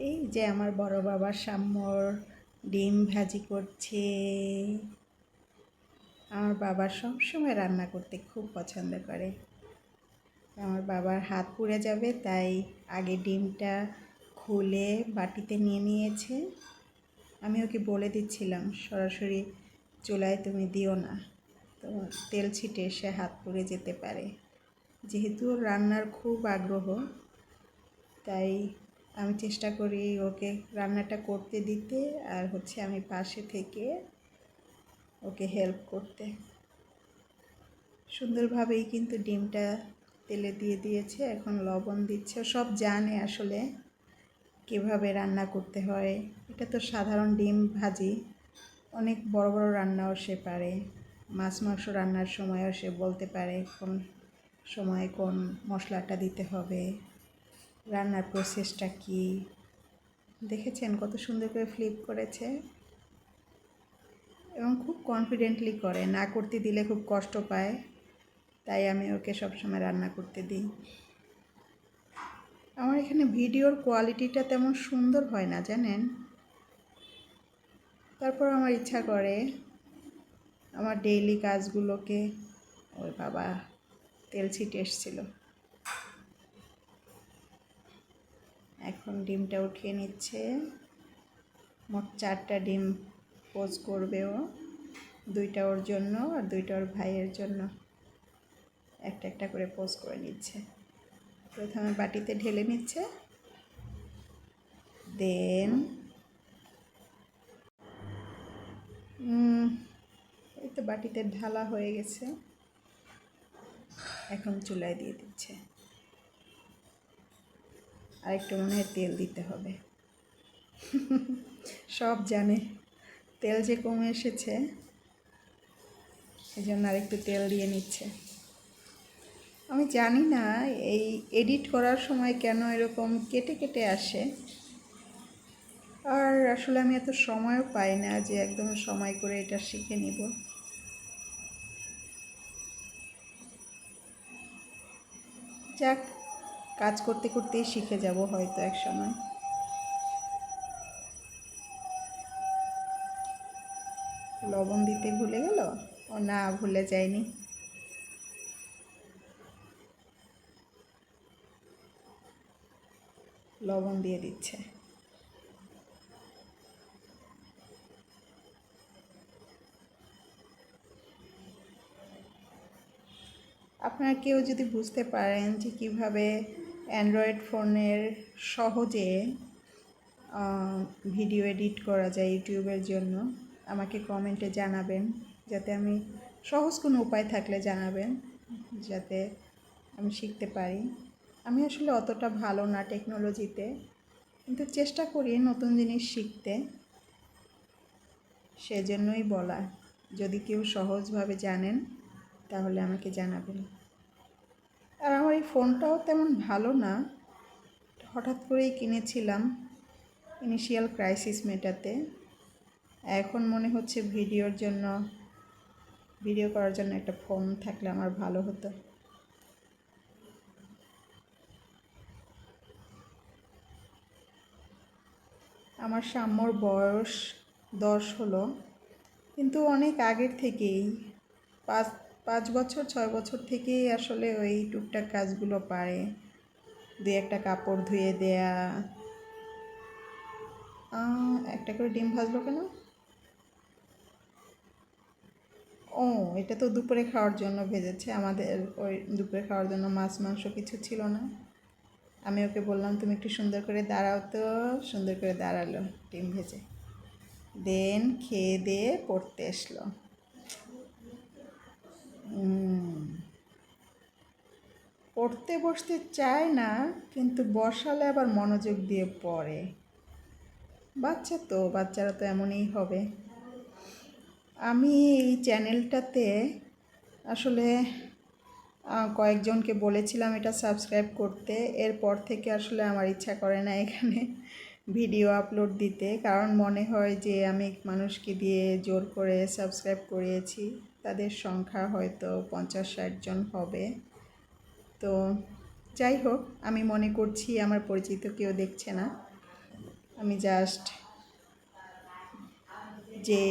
এই যে আমার বড় বাবা সাম্যর ডিম ভাজি করছে। আমার বাবা সবসময় রান্না করতে খুব পছন্দ করে। আমার বাবার হাত পুড়ে যাবে, তাই আগে ডিমটা খুলে বাটিতে নিয়ে নিয়েছে। আমি ওকে বলে দিচ্ছিলাম, সরাসরি চুলায় তুমি দিও না। তো তেল ছিটে এসে হাত পুড়ে যেতে পারে। যেহেতু রান্নার খুব আগ্রহ, তাই আমি চেষ্টা করি ওকে রান্নাটা করতে দিতে আর হচ্ছে আমি পাশে থেকে ওকে হেল্প করতে। সুন্দরভাবেই কিন্তু ডিমটা তেলে দিয়ে দিয়েছে, এখন লবণ দিচ্ছে। সব জানে আসলে কীভাবে রান্না করতে হয়। এটা তো সাধারণ ডিম ভাজি। অনেক বড় বড় রান্নাও সে পারে। মাছ মাংস রান্নার সময়ও সে বলতে পারে কোন সময় কোন মশলাটা দিতে হবে। রান্নার প্রসেসটা কি? দেখেছেন কত সুন্দর করে ফ্লিপ করেছে? এবং খুব কনফিডেন্টলি করে, না করতে দিলে খুব কষ্ট পায়। তাই আমি ওকে সবসময় রান্না করতে দিই। আমার এখানে ভিডিওর কোয়ালিটিটা তেমন সুন্দর হয় না, জানেন? তারপর আমার ইচ্ছা করে আমার ডেইলি কাজগুলোকে, ওই বাবা, তেল ছিটে এসছিল। এখন ডিমটা উঠিয়ে নিচ্ছে। মোট চারটা ডিম পোজ করবে ও। দুইটা ওর জন্য আর দুইটা ওর ভাইয়ের জন্য। একটা একটা করে পোজ করে নিচ্ছে। প্রথমে বাটিতে ঢেলে নিচ্ছে। দেন এই তো বাটিতে ঢালা হয়ে গেছে। এখন চুলায় দিয়ে দিচ্ছে। আর একটু মনে হয় তেল দিতে হবে। সব জানে, তেল যে কমে এসেছে এই জন্য আরেকটু তেল দিয়ে নিচ্ছে। আমি জানি না, এই এডিট করার সময় কেন এরকম কেটে কেটে আসে। আর আসলে আমি এত সময়ও পাই না যে একদম সময় করে এটা শিখে নিব। যাক কাজ করতে করতেই শিখে যাব হয়তো এক সময়। লবণ দিতে ভুলে গেল? ও না, ভুলে যায়নি। লবণ দিয়ে দিচ্ছে। আপনারা কেউ যদি বুঝতে পারেন যে কীভাবে অ্যান্ড্রয়েড ফোনের সহজে ভিডিও এডিট করা যায় ইউটিউবের জন্য। আমাকে কমেন্টে জানাবেন, যাতে আমি সহজ কোনো উপায় থাকলে জানাবেন, যাতে আমি শিখতে পারি। আমি আসলে অতটা ভালো না টেকনোলজিতে, কিন্তু চেষ্টা করি নতুন জিনিস শিখতে। সেজন্যই বলা, যদি কেউ সহজভাবে জানেন, তাহলে আমাকে জানাবেন। আর আমার এই ফোনটাও তেমন ভালো না। হঠাৎ করেই কিনেছিলাম ইনিশিয়াল ক্রাইসিস মেটাতে। এখন মনে হচ্ছে ভিডিওর জন্য ভিডিও করার জন্য একটা ফোন থাকলে আমার ভালো হতো। আমার সাম্যর বয়স দশ হলো, কিন্তু অনেক আগের থেকেই পাঁচ পাঁচ বছর, ছয় বছর থেকেই আসলে ওই টুকটাক কাজগুলো পারে। দুই একটা কাপড় ধুয়ে দেয়া। একটা করে ডিম ভাজলো কেন? ও, এটা তো দুপুরে খাওয়ার জন্য ভেজেছে। আমাদের ওই দুপুরে খাওয়ার জন্য মাছ, মাংস কিছু ছিল না। আমি ওকে বললাম, তুমি একটু সুন্দর করে দাঁড়াও তো। সুন্দর করে দাঁড়াল, ডিম ভেজে। দেন খেয়ে দিয়ে পড়তে এসলো। পড়তে বসতে চায় না, কিন্তু বসালে আবার মনোযোগ দিয়ে পড়ে। বাচ্চা তো, বাচ্চারা তো এমনই হবে। আমি এই চ্যানেলটাতে আসলে কয়েকজনকে বলেছিলাম এটা সাবস্ক্রাইব করতে। এরপর থেকে আসলে আমার ইচ্ছা করে না এখানে ভিডিও আপলোড দিতে, কারণ মনে হয় যে আমি মানুষকে দিয়ে জোর করে সাবস্ক্রাইব করিয়েছি। তাদের সংখ্যা হয়তো পঞ্চাশ ষাট জন হবে। তো যাই হোক, আমি মনে করছি আমার পরিচিত কেউ দেখছে না। আমি জাস্ট যে